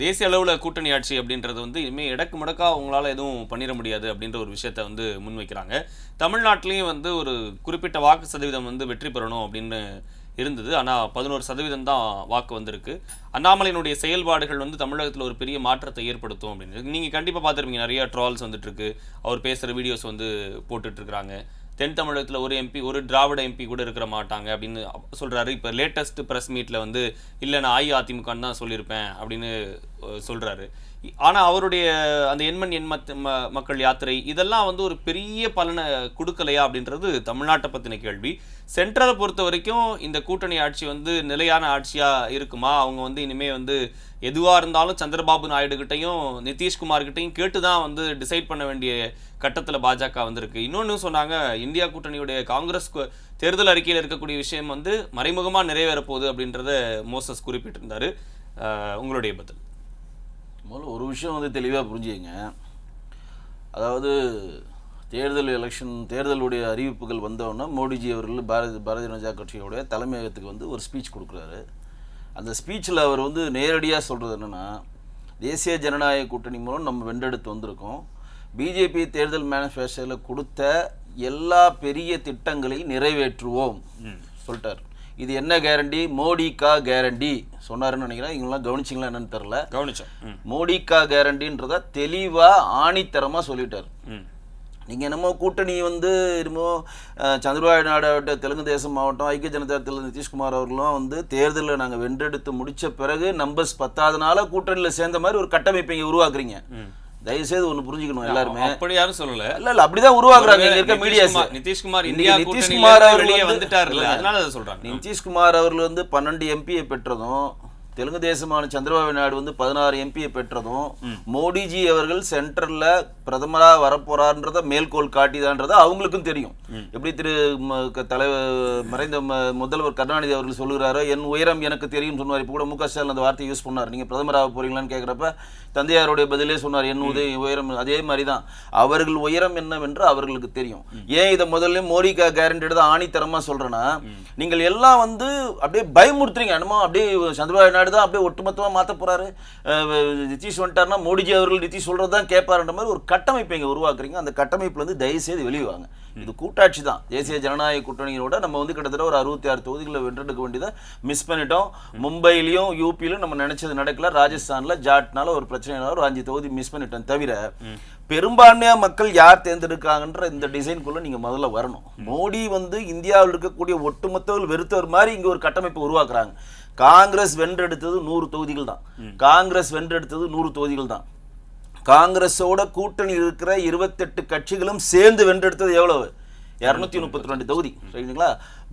தேசிய அளவில் கூட்டணி ஆட்சி அப்படின்றது வந்து இனிமேல் இடக்கு முடக்கா அவங்களால எதுவும் பண்ணிட முடியாது அப்படின்ற ஒரு விஷயத்த வந்து முன்வைக்கிறாங்க. தமிழ்நாட்டிலையும் வந்து ஒரு குறிப்பிட்ட வாக்கு சதவீதம் வந்து வெற்றி பெறணும் அப்படின்னு இருந்தது. ஆனால் பதினோரு சதவீதம் தான் வாக்கு வந்திருக்கு. அண்ணாமலையினுடைய செயல்பாடுகள் வந்து தமிழகத்தில் ஒரு பெரிய மாற்றத்தை ஏற்படுத்தும் அப்படின்னு. நீங்கள் கண்டிப்பாக பார்த்துருப்பீங்க. நிறைய ட்ரால்ஸ் வந்துட்டுருக்கு அவர் பேசுகிற வீடியோஸ் வந்து போட்டுட்ருக்குறாங்க தென் தமிழகத்தில் ஒரு எம்பி ஒரு திராவிட எம்பி கூட இருக்கிற மாட்டாங்க அப்படின்னு சொல்கிறாரு இப்போ லேட்டஸ்ட் ப்ரெஸ் மீட்டில் வந்து இல்லை நான் அஇஅதிமுகன்னு தான் சொல்லியிருப்பேன் அப்படின்னு சொல்கிறாரு ஆனால் அவருடைய அந்த எண்மண் எண்மத் ம- மக்கள் யாத்திரை இதெல்லாம் வந்து ஒரு பெரிய பலனை கொடுக்கலையா அப்படின்றது தமிழ்நாட்டை பற்றின கேள்வி. சென்ட்ரலை பொறுத்த வரைக்கும் இந்த கூட்டணி ஆட்சி வந்து நிலையான ஆட்சியாக இருக்குமா? அவங்க வந்து இனிமேல் வந்து எதுவாக இருந்தாலும் சந்திரபாபு நாயுடு நிதிஷ்குமார்கிட்டையும் நிதிஷ்குமார் கேட்டு தான் வந்து டிசைட் பண்ண வேண்டிய கட்டத்தில் பாஜக வந்திருக்கு. இன்னொன்று சொன்னாங்க இந்தியா கூட்டணியுடைய காங்கிரஸ் தேர்தல் அறிக்கையில் இருக்கக்கூடிய விஷயம் வந்து மறைமுகமாக நிறைவேற போகுது அப்படின்றத மோசஸ் குறிப்பிட்டிருந்தாரு. உங்களுடைய பதில். விஷயம் வந்து தெளிவாக புரிஞ்சுக்கங்க. அதாவது தேர்தல் எலெக்ஷன் தேர்தலுடைய அறிவிப்புகள் வந்தோடனே மோடிஜி அவர்கள் பாரதி பாரதிய ஜனதா கட்சியோடைய தலைமையகத்துக்கு வந்து ஒரு ஸ்பீச் கொடுக்குறாரு. அந்த ஸ்பீச்சில் அவர் வந்து நேரடியாக சொல்கிறது என்னென்னா தேசிய ஜனநாயக கூட்டணி மூலம் நம்ம வென்றெடுத்து வந்திருக்கோம். பிஜேபி தேர்தல் மேனிஃபெஸ்டோவில் கொடுத்த எல்லா பெரிய திட்டங்களையும் நிறைவேற்றுவோம். சொல்லிட்டார். இது என்ன கேரண்டி மோடிக்கா கேரண்டி சொன்னாருன்னு நினைக்கிறேன். இவங்கெல்லாம் கவனிச்சிங்களா என்னன்னு தெரில கவனிச்சோம். மோடிக்கா கேரண்டின்றத தெளிவாக ஆணித்தரமாக சொல்லிட்டார். நீங்கள் என்னமோ கூட்டணி வந்து என்னமோ அஹ், சந்திரபாபு நாயுடு ஆகட்டும் தெலுங்கு தேசம் மாவட்டம் ஐக்கிய ஜனதா தள நிதிஷ்குமார் அவர்களும் வந்து தேர்தலில் நாங்கள் வென்றெடுத்து முடிச்ச பிறகு நம்பர்ஸ் பத்தாதனால கூட்டணியில் சேர்ந்த மாதிரி ஒரு கட்டமைப்பை இங்கே உருவாக்குறீங்க. தயவுசெய்து ஒன்று புரிஞ்சுக்கணும் எல்லாருமே. அப்படி யாரும் சொல்லல. இல்ல இல்ல அப்படிதான் உருவாக்குறாங்க. இங்க இருக்க மீடியாஸ். நிதிஷ்குமார் இந்தியா நிதிஷ்குமார் அவர்கள் வெளியே வந்து- வந்துட்டாருல்ல இல்ல. அதனால அதை சொல்றாங்க. நிதிஷ்குமார் அவர்கள் வந்து பன்னெண்டு எம்பியை பெற்றதும் தெலுங்கு தேசமான சந்திரபாபு நாயுடு வந்து பதினாறு எம்பியை பெற்றதும் மோடிஜி அவர்கள் சென்டர்ல பிரதமரா வரப்போறான்றத மேல்கோள் காட்டிதான்றத அவங்களுக்கும் தெரியும். எப்படி திரு தலைவர் மறைந்த முதல்வர் கருணாநிதி அவர்கள் சொல்லுகிறாரோ என் உயரம் எனக்கு தெரியும் சொன்னார். இப்போ கூட மு க ஸ்டாலின் அந்த வார்த்தையை யூஸ் பண்ணார். நீங்க பிரதமராக போறீங்களான்னு கேட்குறப்ப தந்தையாருடைய பதிலே சொன்னார் என் உதய உயரம் அதே மாதிரி தான் அவர்கள் உயரம் என்னவென்று அவர்களுக்கு தெரியும். ஏன் இதை முதல்ல மோடிக்கா கேரண்டி எடுத்து ஆணித்தரமா சொல்றேன்னா நீங்கள் எல்லாம் வந்து அப்படியே பயமுறுத்துறீங்க. என்னமோ அப்படியே சந்திரபாபு நாயுடு தான் அப்படியே ஒட்டுமொத்தமா மாத்த போறாரு. அஹ் நிதிஷ் வந்துட்டாருன்னா மோடிஜி அவர்கள் நிதிஷ் சொல்றது தான் கேட்பாருன்ற மாதிரி ஒரு கட்டமைப்பை இங்க உருவாக்குறீங்க. அந்த கட்டமைப்புல இருந்து தயவு செய்து வெளியே வாங்க. இது கூட்டாட்சி தான். தேசிய ஜனநாயக கூட்டணியோட நம்ம வந்து கிட்டத்தட்ட ஒரு அறுபத்தி ஆறு தொகுதிகளை வென்றெடுக்க வேண்டியதை மிஸ் பண்ணிட்டோம். மும்பையிலையும் யூபியிலும் நம்ம நினைச்சது நடக்கல. ராஜஸ்தான்ல ஜாட்னால ஒரு பிரச்சனைனால ஒரு அஞ்சு தொகுதி மிஸ் பண்ணிட்டோம் தவிர பெரும்பான்மையா மக்கள் யார் தேர்ந்தெடுக்காங்கன்ற இந்த டிசைனுக்குள்ள நீங்க முதல்ல வரணும். மோடி வந்து இந்தியாவில் இருக்கக்கூடிய ஒட்டுமொத்தவர்கள் வெறுத்தவர் மாதிரி இங்க ஒரு கட்டமைப்பு உருவாக்குறாங்க. காங்கிரஸ் வென்றெடுத்தது நூறு தொகுதிகள் தான். காங்கிரஸ் வென்றெடுத்தது நூறு தொகுதிகள் தான். காங்கிரஸோட கூட்டணி இருக்கிற இருபத்தெட்டு கட்சிகளும் சேர்ந்து வென்றெடுத்தது எவ்வளவு? இரநூத்தி முப்பத்தி ரெண்டு தொகுதி. சரிங்களா?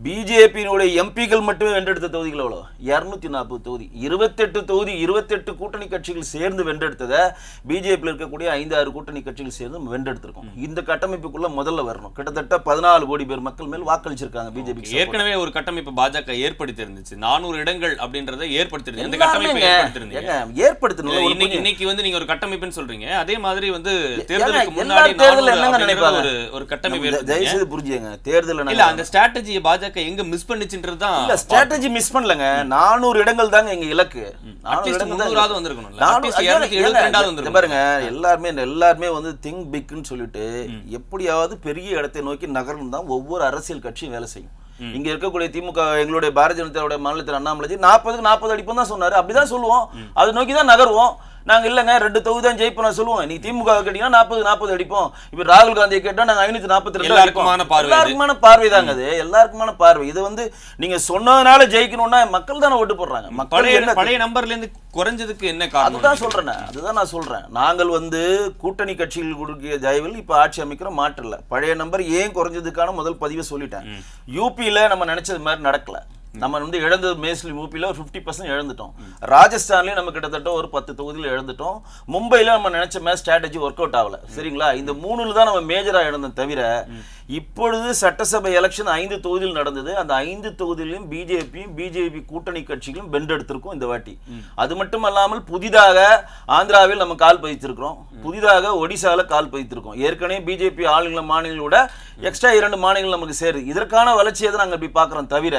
பிஜேபியினுடைய எம்பிக்கள் மட்டுமே வென்றெடுத்த தொகுதிகள் எவ்வளோ இரநூத்தி நாற்பது தொகுதி. இருபத்தெட்டு தொகுதி இருபத்தெட்டு கூட்டணி கட்சிகள் சேர்ந்து வென்றெடுத்ததை பிஜேபியில் இருக்கக்கூடிய ஐந்து ஆறு கூட்டணி கட்சிகள் சேர்ந்து வென்றெடுத்திருக்கோம். இந்த கட்டமைப்புக்குள்ள முதல்ல வரணும். கிட்டத்தட்ட பதினாலு கோடி பேர் மக்கள் மேல் வாக்களிச்சிருக்காங்க பிஜேபி ஏற்கனவே ஒரு கட்டமைப்பு பாஜக ஏற்படுத்தி இருந்துச்சு நானூறு இடங்கள் அப்படின்றத ஏற்படுத்தி இருந்துச்சு அந்த கட்டமைப்பை எல்லாருமேங்க, ஏற்படுத்தி இருந்தீங்க ஏங்க, ஏற்படுத்தணும் ஒரு இன்னைக்கு இன்னைக்கு வந்து நீங்க ஒரு கட்டமைப்புன்னு சொல்றீங்க. அதே மாதிரி வந்து தேர்தலுக்கு முன்னாடி தேர்தல்ல 400 என்னங்க அப்படின்ற நினைப்பாங்க? ஒரு கட்டமைப்பு நம்ம ஏற்படுத்தினீங்க. தயவு செய்து புரிஞ்சுங்க தேர்தல் இல்ல அந்த ஸ்ட்ராட்டஜியை பாஜக எங்க மிஸ் பண்ணுச்சுன்றது தான் இல்ல ஸ்ட்ராட்டஜி மிஸ் பண்ணலங்க. நானூறு இடங்கள் தாங்க எங்க இலக்கு. நானூறு Atleast இடங்கள் தான் முந்நூறாவது இலக்கு. வந்திருக்கணும்ல. நானூறு- Atleast அதான் 272 ஏங்க, வந்திருக்கணும். பாருங்க எல்லாருமே எல்லாருமே வந்து திங்க் பிக்னு சொல்லிட்டு எப்படியாவது பெரிய இடத்தை நோக்கி நகரணும் தான் ஒவ்வொரு அரசியல் கட்சியும் வேலை செய்யும். இங்க இருக்கக்கூடிய திமுக எங்களுடைய பாரதிய ஜனதாவுடைய மாநிலத்தில் அண்ணாமலை நாற்பதுக்கு நாற்பது அடிப்போம் தான் சொன்னாரு. அப்படிதான் சொல்லுவோம். அதை நோக்கி தான் நகருவோம். நாங்க இல்லைங்க ரெண்டு தொகுதி தான் ஜெயிப்போம் நான் சொல்லுவோம் நீ திமுக கேட்டீங்கன்னா நாற்பது நாற்பது அடிப்போம். இப்ப ராகுல் காந்தியை கேட்டா நாங்க ஐநூத்தி நாற்பத்தி ரெண்டு எல்லாருக்குமான பார்வை. எல்லாருக்குமான பார்வை தாங்க அது. எல்லாருக்குமான பார்வை. இது வந்து நீங்க சொன்னதுனால ஜெயிக்கணும்னா மக்கள் தானே ஓட்டு போடுறாங்க. மக்கள் பழைய என்ன பழைய நம்பர்ல இருந்து குறைஞ்சதுக்கு என்ன காரணம்? அதுதான் சொல்றேன். அதுதான் நான் சொல்றேன். நாங்கள் வந்து கூட்டணி கட்சிகள் கொடுக்கிற தயவில் இப்ப ஆட்சி அமைக்கிற மாற்றல பழைய நம்பர் ஏன் குறைஞ்சதுக்கான முதல் பதிவை சொல்லிட்டேன். யூபியில நம்ம நினைச்சது மாதிரி நடக்கல. நம்ம வந்து இழந்தது மேஸ்லி யூபியில் ஒரு ஃபிஃப்டி பர்சன்ட் இழந்துட்டோம். ராஜஸ்தான்லயும் நம்ம கிட்டத்தட்ட ஒரு பத்து தொகுதியில் இழந்துட்டோம். மும்பையில் நம்ம நினைச்ச மாதிரி ஸ்ட்ராட்டஜி ஒர்க் அவுட் ஆகல. சரிங்களா? இந்த மூணுல தான் நம்ம மேஜரா இழந்தோம் தவிர இப்பொழுது சட்டசபை எலெக்ஷன் ஐந்து தொகுதியில் நடந்தது. அந்த ஐந்து தொகுதியிலும் பிஜேபியும் பிஜேபி கூட்டணி கட்சிகளும் வென்றெடுத்திருக்கும் இந்த வாட்டி. அது மட்டும் அல்லாமல் புதிதாக ஆந்திராவில் நம்ம கால் பதித்திருக்கிறோம். புதிதாக ஒடிசால கால் பதித்திருக்கோம். ஏற்கனவே பிஜேபி ஆளுங்கள மாநிலங்களோட எக்ஸ்ட்ரா இரண்டு மாநிலங்கள் நமக்கு சேருது. இதற்கான வளர்ச்சியை தான் நாங்கள் இப்படி பார்க்குறோம் தவிர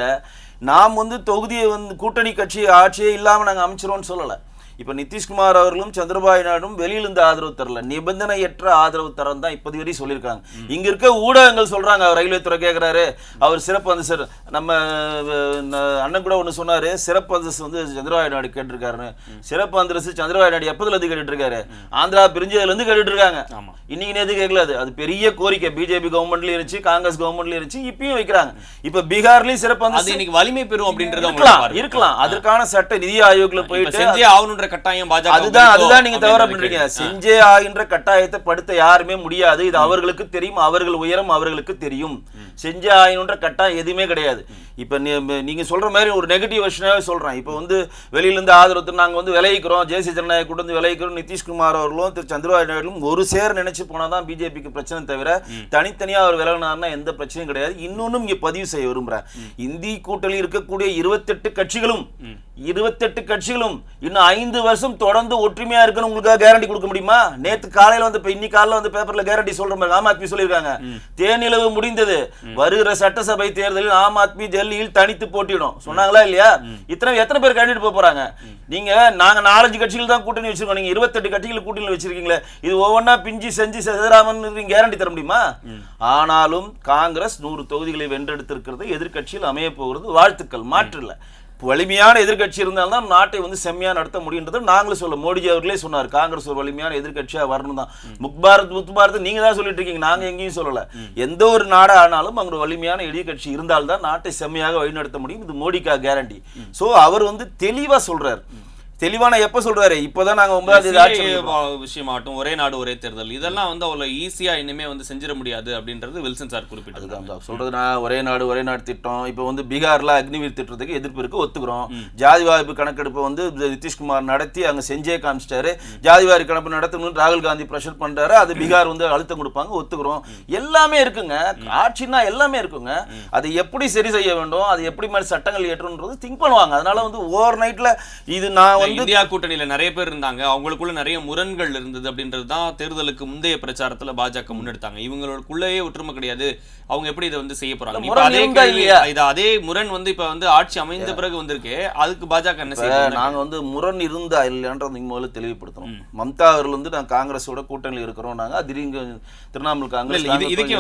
நாம் வந்து தொகுதியை வந்து கூட்டணி கட்சி ஆட்சியே இல்லாமல் நாங்கள் அமைச்சிரோன்னு சொல்லலை. இப்ப நிதிஷ்குமார் அவர்களும் சந்திரபாபு நாயுடும் வெளியிலிருந்து ஆதரவு தரல. நிபந்தனையற்ற ஆதரவு தரம் தான் இப்போது வரை சொல்லியிருக்காங்க. இங்க இருக்க ஊடகங்கள் சொல்றாங்க. அவர் ரயில்வே துறை கேட்கிறாரு அவர் சிறப்பு அந்த சார் நம்ம அண்ணன் கூட ஒண்ணு சொன்னாரு. சிறப்பு அந்தஸ்து வந்து சந்திரபாபு நாயுடு கேட்டிருக்காருன்னு. சிறப்பு அந்தஸ்து சந்திரபாபு நாயுடு எப்பதுல இருந்து கேட்டுட்டு இருக்காரு ஆந்திரா பிரிஞ்சதுல இருந்து கேட்டுட்டு இருக்காங்க. இன்னைக்கு நேத்து கேட்கல அது. பெரிய கோரிக்கை. பிஜேபி கவர்மெண்ட்லயும் இருந்துச்சு காங்கிரஸ் கவர்மெண்ட்லயும் இருந்துச்சு இப்பயும் வைக்கிறாங்க. இப்ப பீகார்லயும் சிறப்பு அந்தஸ்து இன்னைக்கு வலிமை பெறும் அப்படின்றது இருக்கலாம். அதற்கான சட்ட நிதி ஆயோக்ல போயிட்டு ஆகணுன்ற கட்டாயம் பாஜக அதுதான் அதுதான் நீங்க தவறா அப்படின்றது பண்றீங்க. செஞ்சே ஆகின்ற கட்டாயத்தை படுத்த யாருமே முடியாது. இது அவர்களுக்கு தெரியும் அவர்கள் உயரம் அவர்களுக்கு தெரியும். செஞ்சே ஆகணுன்ற கட்டாயம் எதுவுமே கிடையாது. இப்ப நீங்க சொல்ற மாதிரி ஒரு நெகட்டிவ் விஷயமாவே சொல்றேன். இப்ப வந்து வெளியில இருந்து ஆதரவு நாங்க வந்து விளைவிக்கிறோம் ஜெயசி ஜனநாயக கூட்டு வந்து விளைவிக்கிறோம் நிதிஷ்குமார் அவர்களும் திரு சந்திரபாபு நாயுடும் ஒரு சேர் நினைச்சு போனாதான் பிஜேபிக்கு பிரச்சனை தவிர தனித்தனியா அவர் விலகினார்னா எந்த பிரச்சனையும் கிடையாது. இன்னொன்னும் இங்க பதிவு செய்ய விரும்புறேன். இந்தி கூட்டணியில் இருக்கக்கூடிய இருபத்தெட்டு கட்சிகளும் இருபத்தெட்டு கட்சிகளும் இன்னும் ஐந்து வருஷம் தொடர்ந்து ஒற்றுமையா இருக்குன்னு உங்களுக்கு கேரண்டி கொடுக்க முடியுமா? நேத்து காலையில வந்து இப்ப இன்னைக்கு காலையில வந்து பேப்பர்ல கேரண்டி சொல்ற மாதிரி ஆம் ஆத்மி சொல்லியிருக்காங்க. தேனிலவு முடிந்தது. வருகிற சட்டசபை தேர்தலில் ஆம் ஆத்மி டெல்லியில் தனித்து போட்டியிடும். சொன்னாங்களா இல்லையா? இத்தனை எத்தனை பேர் கேண்டிடேட் போக போறாங்க? நீங்க நாங்க நாலஞ்சு கட்சிகள் தான் கூட்டணி வச்சிருக்கோம். நீங்க இருபத்தெட்டு கட்சிகள் கூட்டணி வச்சிருக்கீங்களே. இது ஒவ்வொன்றா பிஞ்சு செஞ்சு செதராமன் கேரண்டி தர முடியுமா? ஆனாலும் காங்கிரஸ் நூறு தொகுதிகளை வென்றெடுத்திருக்கிறது. எதிர்க்கட்சியில் அமைய போகிறது. வாழ்த்துக்கள். மாற்று இல்ல. வலிமையான எதிர்க்கட்சி இருந்தால்தான் நாட்டை வந்து செம்மையா நடத்த முடியுன்றது நாங்களும் சொல்ல மோடிஜி அவர்களே சொன்னார். காங்கிரஸ் ஒரு வலிமையான எதிர்க்கட்சியா வரணும் தான் முக் பாரத் முத் பாரத் நீங்க தான் சொல்லிட்டு இருக்கீங்க. நாங்க எங்கேயும் சொல்லல. எந்த ஒரு நாடா ஆனாலும் அங்க ஒரு வலிமையான எதிர்க்கட்சி இருந்தால்தான் நாட்டை செம்மையாக வழிநடத்த முடியும். இது மோடிக்கா கேரண்டி சோ அவர் வந்து தெளிவா சொல்றார். தெளிவான எப்ப சொல்றாரு? இப்பதான் நாங்க ஒன்பதாம் தேதி ஆட்சி விஷயமாகட்டும் ஒரே நாடு ஒரே தேர்தல். இதெல்லாம் வந்து அவ்வளவு ஈஸியா இனிமே வந்து செஞ்சிட முடியாது அப்படின்றது வில்சன் சார் குறிப்பிட்டது சொல்றது நான் ஒரே நாடு ஒரே நாடு திட்டம். இப்போ வந்து பீகார்ல அக்னிவீர் திட்டத்துக்கு எதிர்ப்பு இருக்கு ஒத்துக்கிறோம். ஜாதி வாய்ப்பு கணக்கெடுப்பை வந்து நிதிஷ்குமார் நடத்தி அங்க செஞ்சே காமிச்சிட்டாரு. ஜாதி வாரி கணக்கு நடத்தணும்னு ராகுல் காந்தி ப்ரெஷர் பண்றாரு. அது பீகார் வந்து அழுத்தம் கொடுப்பாங்க ஒத்துக்கிறோம். எல்லாமே இருக்குங்க. ஆட்சின்னா எல்லாமே இருக்குங்க. அதை எப்படி சரி செய்ய வேண்டும்? அது எப்படி மாதிரி சட்டங்கள் ஏற்றணுன்றது திங்க் பண்ணுவாங்க. அதனால வந்து ஓவர் நைட்ல இது நான் வந்து இந்தியா கூட்டணியில நிறைய பேர் இருந்தாங்க. அவங்களுக்குள்ள நிறைய முரண்கள் இருந்தது அப்படின்றது தான் தேர்தலுக்கு முந்தைய பிரச்சாரத்துல பாஜக முன்னெடுத்தாங்க. இவங்களுக்குள்ளேயே ஒற்றுமை கிடையாது. அவங்க எப்படி இதை வந்து செய்ய போறாங்க? அதே? இது அதே முரண் வந்து இப்ப வந்து ஆட்சி அமைந்த பிறகு வந்திருக்கு. அதுக்கு பாஜக என்ன செய்யுது நாங்க வந்து முரண் இருந்தா இல்லையான்றதை நீங்க முதல்ல தெளிவுபடுத்தணும். மம்தா அவர்கள் வந்து நான் காங்கிரஸோட கூட்டணியில் இருக்கிறோம். நாங்க இங்க திரிணாமுல் காங்கிரஸ் இதுக்கே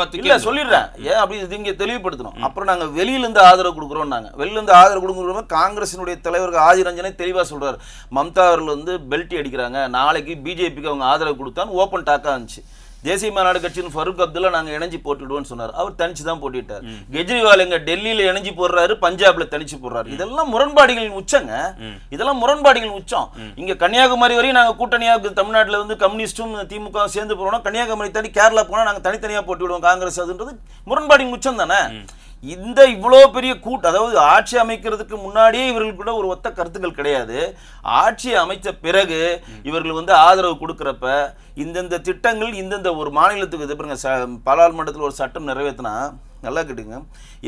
பத்துக்கே இல்ல. சொல்லிடுறேன். ஏன் அப்படி இது இங்க தெளிவுபடுத்தணும்? அப்புறம் நாங்க வெளியில இருந்து ஆதரவு கொடுக்குறோம் நாங்க வெளியில இருந்து ஆதரவு கொடுக்குறோம் காங்கிரசினுடைய தலைவருக்கு ஆதிரஞ்சனே தெளிவா சொல்றாரு. மம்தா அவர்கள் வந்து பெல்ட் அடிக்கிறாங்க. நாளைக்கு பிஜேபிக்கு அவங்க ஆதரவு கொடுத்தான்னு ஓப்பன் டாக்கா இருந்துச்சு. தேசிய மாநாடு கட்சியின் ஃபருக் அப்துல்லா நாங்க இணைஞ்சு போட்டுடுவோம்னு சொன்னார். அவர் தனிச்சு தான் போட்டிட்டார். கெஜ்ரிவால் எங்க டெல்லியில இணைஞ்சு போடுறாரு பஞ்சாப்ல தனிச்சு போடுறாரு. இதெல்லாம் முரண்பாடுகளின் உச்சங்க. இதெல்லாம் முரண்பாடுகளின் உச்சம். இங்க கன்னியாகுமரி வரையும் நாங்க கூட்டணியா தமிழ்நாட்டுல வந்து கம்யூனிஸ்டும் திமுக சேர்ந்து போறோம்னா கன்னியாகுமரி தாண்டி கேரளா போனா நாங்க தனித்தனியா போட்டிவிடுவோம் காங்கிரஸ் அதுன்றது முரண்பாடின் உச்சம் தானே? இந்த இவ்வளோ பெரிய கூட்டு அதாவது ஆட்சி அமைக்கிறதுக்கு முன்னாடியே இவர்களுக்குள்ள ஒரு ஒத்த கருத்துக்கள் கிடையாது. ஆட்சி அமைச்ச பிறகு இவர்கள் வந்து ஆதரவு கொடுக்குறப்ப இந்தந்த திட்டங்கள் இந்தந்த ஒரு மாநிலத்துக்கு இது பாருங்க ச பாராளுமன்றத்தில் ஒரு சட்டம் நிறைவேற்றினா நல்லா கேட்டுங்க.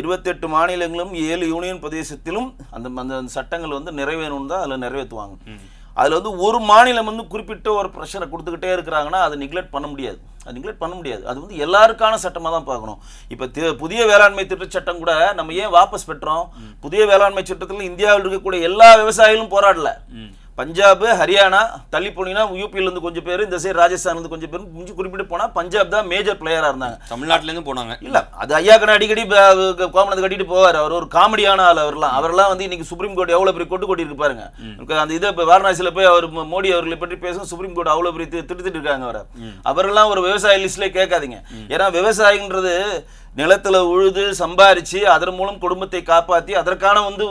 இருபத்தெட்டு மாநிலங்களும் ஏழு யூனியன் பிரதேசத்திலும் அந்த அந்த அந்த சட்டங்கள் வந்து நிறைவேறணும் தான் அதில் நிறைவேற்றுவாங்க. அதில் வந்து ஒரு மாநிலம் வந்து குறிப்பிட்ட ஒரு ப்ரெஷரை கொடுத்துக்கிட்டே இருக்கிறாங்கன்னா அதை நிக்லெக்ட் பண்ண முடியாது. நிக்லெக்ட் பண்ண முடியாது. அது வந்து எல்லாருக்கான சட்டமாக தான் பார்க்கணும். இப்போ புதிய வேளாண்மை திட்ட சட்டம் கூட நம்ம ஏன் வாபஸ் பெற்றோம்? புதிய வேளாண்மை சட்டத்தில் இந்தியாவில் இருக்கக்கூடிய எல்லா விவசாயிகளும் போராடல. பஞ்சாப் ஹரியானா தள்ளி போனீங்கன்னா யூபியில இருந்து கொஞ்சம் பேர் இந்த சைடு ராஜஸ்தான்ல இருந்து கொஞ்சம் பேர் முடிஞ்சு குறிப்பிட்டு போனா பஞ்சாப் தான் மேஜர் பிளேயரா இருந்தாங்க. தமிழ்நாட்டுல இருந்து போனாங்க. இல்ல அது ஐயா கண்ண அடிக்கடி கோமணத்தை கட்டிட்டு போவார். அவர் ஒரு காமெடியான ஆள் அவர்லாம். அவர்லாம் வந்து இன்னைக்கு சுப்ரீம் கோர்ட் எவ்வளவு பெரிய கொட்டு கொட்டி இருக்கு பாருங்க எனக்கு அந்த இதை இப்ப வாரணாசியில போய் அவர் மோடி அவர்களை பற்றி பேசும் சுப்ரீம் கோர்ட் அவ்வளவு பெரிய தி- திட்டுத்திட்டு இருக்காங்க அவரை. அவரெல்லாம் ஒரு விவசாய லிஸ்ட்ல கேட்காதீங்க. ஏன்னா விவசாயின்றது நிலத்துல உழுது சம்பாரிச்சு அதன் மூலம் குடும்பத்தை காப்பாத்தி அதற்கான வந்து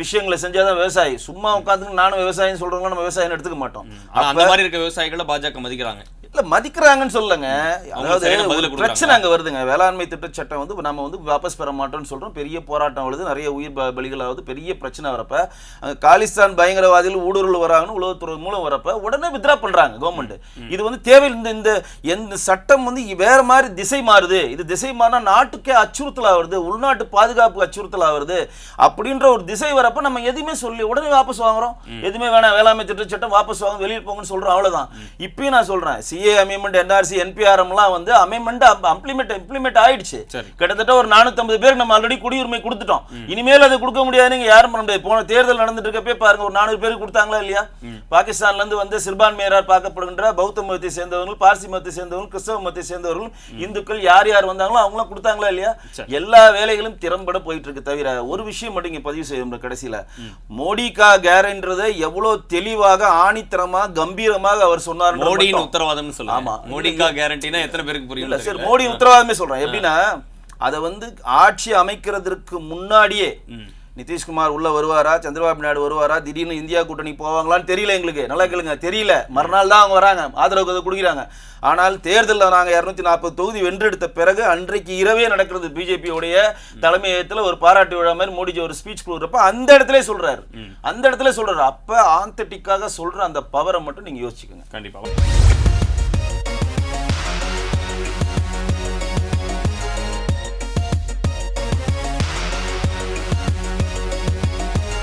விஷயங்களை செஞ்சாதான் விவசாயி. சும்மா உட்காந்து நானும் விவசாயம் சொல்றவங்க நம்ம விவசாயம் எடுத்துக்க மாட்டோம். அந்த மாதிரி இருக்க விவசாயிகளை பாஜக மதிக்கிறாங்க. இல்ல மதிக்கிறாங்கன்னு சொல்லுங்க. அதாவது. பிரச்சனை அங்க வருதுங்க. வேளாண்மை திட்ட சட்டம் வந்து நம்ம வந்து வாபஸ் பெற மாட்டோம்னு சொல்றோம். பெரிய போராட்டம் வருது. நிறைய உயிர் ப- பலிகளாவது பெரிய பிரச்சனை வரப்ப காலிஸ்தான் பயங்கரவாதிகள் ஊடுருவல் வராங்கன்னு உளவுத்துறை மூலம் வரப்ப உடனே வித்ரா பண்றாங்க கவர்மெண்ட் இது வந்து தேவை இந்த இந்த எந்த சட்டம் வந்து வேற மாதிரி திசை மாறுது. இது திசை மாறினா நாட்டுக்கே அச்சுறுத்தலா வருது உள்நாட்டு பாதுகாப்பு அச்சுறுத்தலா வருது அப்படின்ற ஒரு திசை வரப்ப நம்ம எதுவுமே சொல்லி உடனே வாபஸ் வாங்குறோம். எதுவுமே வேணாம். வேளாண்மை திட்ட சட்டம் வாபஸ் வாங்க வெளியில் போங்கன்னு சொல்றோம். அவ்வளவுதான். இப்பயும் நான் சொல்றேன். சிஏ அமெண்ட்மெண்ட் என்ஆர்சி என்பிஆர்எம்லாம் வந்து அமெண்ட்மெண்ட் இம்ப்ளிமெண்ட் இம்ப்ளிமெண்ட் ஆயிடுச்சு. கிட்டத்தட்ட ஒரு 450 பேருக்கு நம்ம ஆல்ரெடி குடியுரிமை கொடுத்துட்டோம். இனிமேல் அதை கொடுக்க முடியாது நீங்க யாரும் பண்ண முடியாது. போன தேர்தல் நடந்துட்டு இருக்கப்பே பாருங்க ஒரு நானூறு பேருக்கு கொடுத்தாங்களா இல்லையா? பாகிஸ்தான்ல இருந்து வந்து சிறுபான்மையரார் பார்க்கப்படுகின்ற பௌத்த மதத்தை சேர்ந்தவர்கள் பார்சி மதத்தை சேர்ந்தவர்கள் கிறிஸ்தவ மதத்தை சேர்ந்தவர்கள் இந்துக்கள் யார் யார் வந்தாங்களோ அவங்களாம் கொடுத்தாங்களா இல்லையா? எல்லா வேலைகளும் திறம்பட போயிட்டு இருக்கு தவிர ஒரு விஷயம் மட்டும் இங்க பதிவு செய்யணும் கடைசியில. மோடி கா கேரன்றதை எவ்வளவு தெளிவாக ஆணித்தரமா கம்பீரமாக அவர் சொன்னார் மோடியின் உத்தரவாதம்னு சொல்லுங்க ஆமா. மோடிக்கா கேரண்டினா எத்தனை பேருக்கு புரியும் சரி மோடி உத்தரவாதமே சொல்றேன். எப்படின்னா அதை வந்து ஆட்சி அமைக்கிறதுக்கு முன்னாடியே நிதிஷ்குமார் உள்ள வருவாரா சந்திரபாபு நாயுடு வருவாரா திடீர்னு இந்தியா கூட்டணி போவாங்களான்னு தெரியல எங்களுக்கு. நல்லா கேளுங்க தெரியல. மறுநாள் தான் அவங்க வராங்க. ஆதரவு கொடுக்குறாங்க. ஆனால் தேர்தலில் நாங்கள் இரநூத்தி நாற்பது தொகுதி வென்றெடுத்த பிறகு அன்றைக்கு இரவே நடக்கிறது பிஜேபியோடைய தலைமையகத்தில் ஒரு பாராட்டு விழா மாதிரி மோடிஜி ஒரு ஸ்பீச் கொடுக்குறப்ப அந்த இடத்துல சொல்றாரு. அந்த இடத்துல சொல்றாரு. அப்ப ஆந்தட்டிக்காக சொல்ற அந்த பவரை மட்டும் நீங்க யோசிச்சுக்கோங்க. கண்டிப்பா.